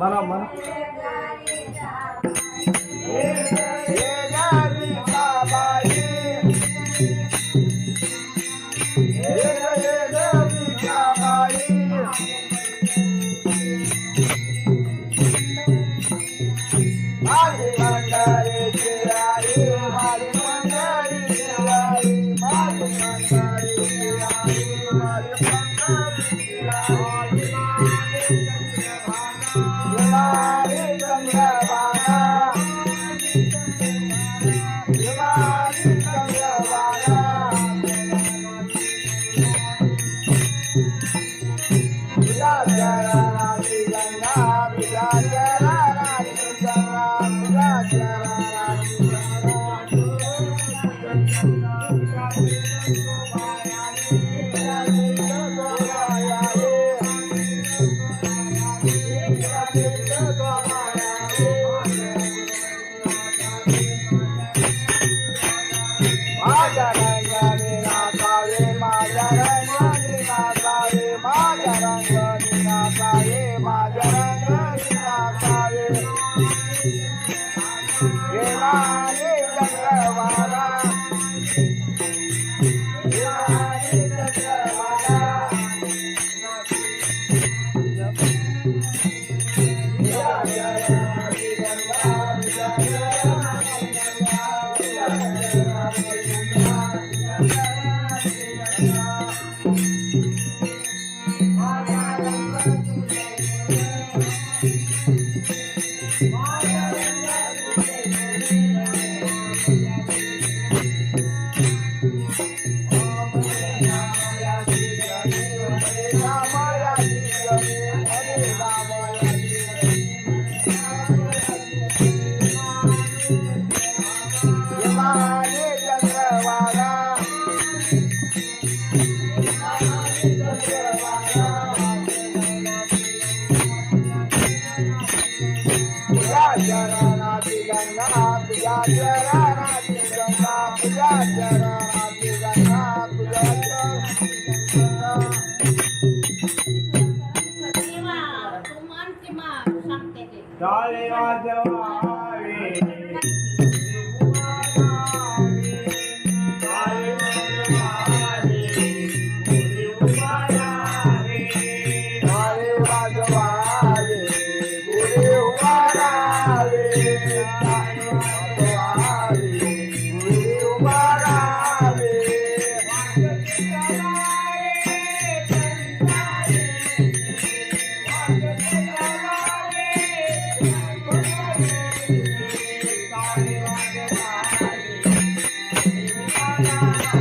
మన మన Hare Rama here. yeah, you. Thank you.